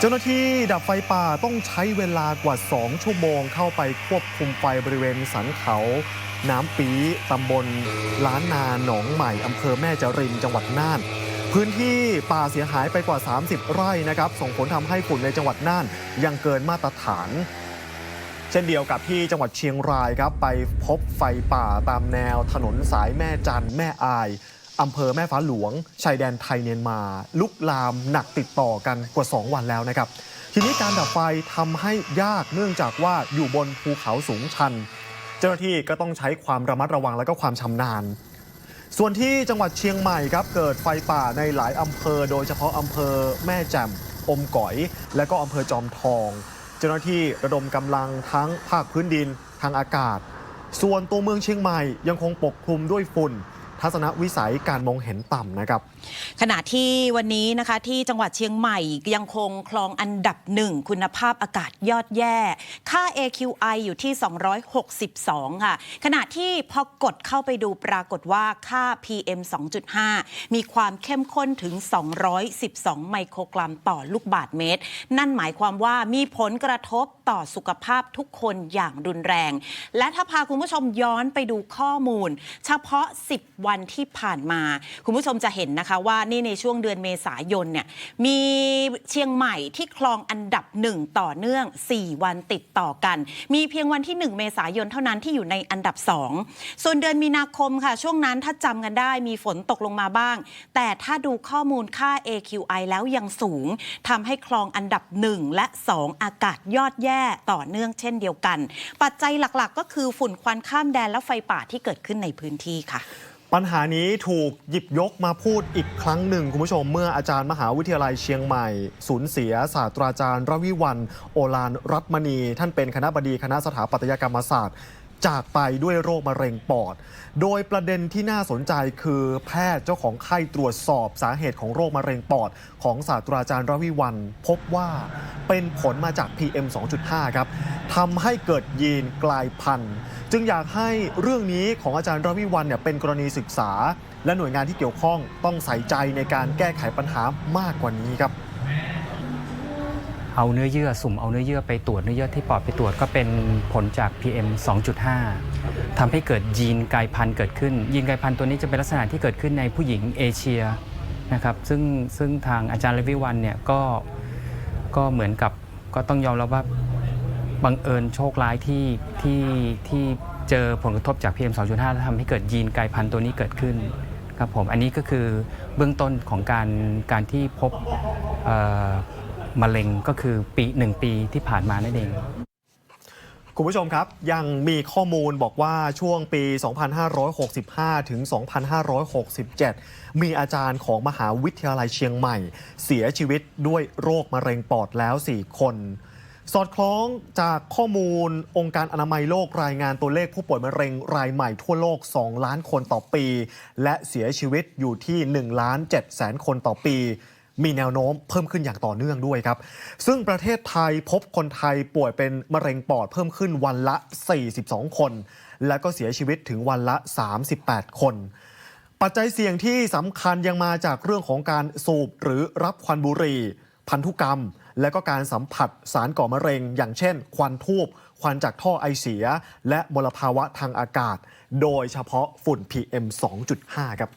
เจ้าหน้าที่ดับไฟป่าต้องใช้เวลากว่า 2 ชั่วโมงเข้าไปควบคุมไฟบริเวณสันเขา น้ำปีตำบล ล้านนาหนองใหม่อำเภอแม่จริมจังหวัดน่าน พื้นที่ป่าเสียหายไปกว่า 30 ไร่นะครับ ส่งผลทำให้ฝุ่นในจังหวัดน่าน ยังเกินมาตรฐาน เช่นเดียวกับที่จังหวัดเชียงรายครับไปพบไฟป่าตามแนวถนนสายแม่จันแม่อาย อำเภอแม่ฟ้าหลวง ชายแดนไทยเมียนมา ลุกลามหนักติดต่อกันกว่า 2 วันแล้วนะครับ ทีนี้การดับไฟทำให้ยากเนื่องจากว่าอยู่บนภูเขาสูงชัน เจ้าหน้าที่ก็ต้องใช้ความระมัดระวังและก็ความชำนาญ ส่วนที่จังหวัดเชียงใหม่ครับเกิดไฟป่าในหลายอำเภอ โดยเฉพาะอำเภอแม่แจ่มอมก๋อย และก็อำเภอจอมทอง เจ้าหน้าที่ระดมกำลังทั้งภาคพื้นดินทางอากาศ ส่วนตัวเมืองเชียงใหม่ยังคงปกคลุมด้วยฝุ่น ทัศนวิสัยการมองเห็นต่ำนะครับ ขณะที่วันนี้นะคะที่จังหวัดเชียงใหม่ยังคงคลองอันดับหนึ่งคุณภาพอากาศยอดแย่ ค่า AQI อยู่ที่ 262 ค่ะ ขณะที่พอกดเข้าไปดูปรากฏว่าค่า PM 2.5 มีความเข้มข้นถึง 212 ไมโครกรัมต่อลูกบาทเมตร นั่นหมายความว่ามีผลกระทบต่อสุขภาพทุกคนอย่างรุนแรง และถ้าพาคุณผู้ชมย้อนไปดูข้อมูล เฉพาะ 10วันที่ผ่านมา คุณผู้ชมจะเห็นนะคะว่านี่ในช่วงเดือนเมษายนเนี่ยมีเชียงใหม่ที่คลองอันดับหนึ่งต่อเนื่อง 4 วันติดต่อกัน มีเพียงวันที่ 1 เมษายนเท่านั้นที่อยู่ในอันดับ 2 ส่วนเดือนมีนาคมค่ะ ช่วงนั้นถ้าจำกันได้มีฝนตกลงมาบ้าง แต่ถ้าดูข้อมูลค่า AQI แล้วยังสูงทำให้คลองอันดับ 1 และ 2 อากาศยอดแย่ต่อเนื่องเช่นเดียวกัน ปัจจัยหลักๆ ก็คือฝุ่นควันข้ามแดนและไฟป่าที่เกิดขึ้นในพื้นที่ค่ะ ปัญหานี้ถูกหยิบยกมาพูดอีกครั้งหนึ่ง คุณผู้ชมเมื่ออาจารย์มหาวิทยาลัยเชียงใหม่ สูญเสียศาสตราจารย์ รวิวัน โอลานรัตมณี ท่านเป็นคณะบดีคณะสถาปัตยกรรมศาสตร์ จากไปด้วยโรคมะเร็งปอด โดยประเด็นที่น่าสนใจคือแพทย์เจ้าของไข้ตรวจสอบสาเหตุของโรคมะเร็งปอด ของศาสตราจารย์รวิวัน พบว่าเป็นผลมาจาก PM 2.5 ครับทำให้เกิดยีนกลายพันธุ์ จึงอยากให้เรื่องนี้ของอาจารย์รวิวันเนี่ยเป็นกรณีศึกษา และหน่วยงานที่เกี่ยวข้องต้องใส่ใจในการแก้ไขปัญหามากกว่านี้ครับ เอาเนื้อเยื่อสุ่มเอาเนื้อเยื่อไปตรวจเนื้อเยื่อที่ปอดไปตรวจก็เป็นผลจาก PM 2.5ทำให้เกิดยีนกลายพันธุ์เกิดขึ้น ยีนกลายพันธุ์ตัวนี้จะเป็นลักษณะที่เกิดขึ้นในผู้หญิงเอเชียนะครับซึ่งซึ่งทางอาจารย์เลวิวันเนี่ยก็ก็เหมือนกับก็ต้องยอมรับว่าบังเอิญโชคร้ายที่ที่ที่เจอผลกระทบจาก PM 2.5 แล้วทำให้เกิดยีนกลายพันธุ์ตัวนี้เกิดขึ้นครับผมอันนี้ก็คือเบื้องต้นของการการที่พบ มะเร็งก็คือปีหนึ่งปีที่ผ่านมานั่นเองคุณผู้ชมครับยังมีข้อมูลบอกว่าช่วงปี 2565 ถึง 2567 มีอาจารย์ของมหาวิทยาลัยเชียงใหม่ เสียชีวิตด้วยโรคมะเร็งปอดแล้ว 4 คน สอดคล้องจากข้อมูลองค์การอนามัยโลกรายงานตัวเลขผู้ป่วยมะเร็งรายใหม่ทั่วโลก 2 ล้านคนต่อปี และเสียชีวิตอยู่ที่ 1 ล้าน7แสนคนต่อปี มีแนวโน้มเพิ่มขึ้นอย่างต่อเนื่องด้วยครับ ซึ่งประเทศไทยพบคนไทยป่วยเป็นมะเร็งปอดเพิ่มขึ้นวันละ 42 คน และก็เสียชีวิตถึงวันละ 38 คน ปัจจัยเสี่ยงที่สำคัญยังมาจากเรื่องของการสูบหรือรับควันบุหรี่ พันธุกรรม และก็การสัมผัสสารก่อมะเร็ง อย่างเช่น ควันทูบควันจากท่อไอเสีย และมลภาวะทางอากาศ โดยเฉพาะฝุ่น PM 2.5 ครับ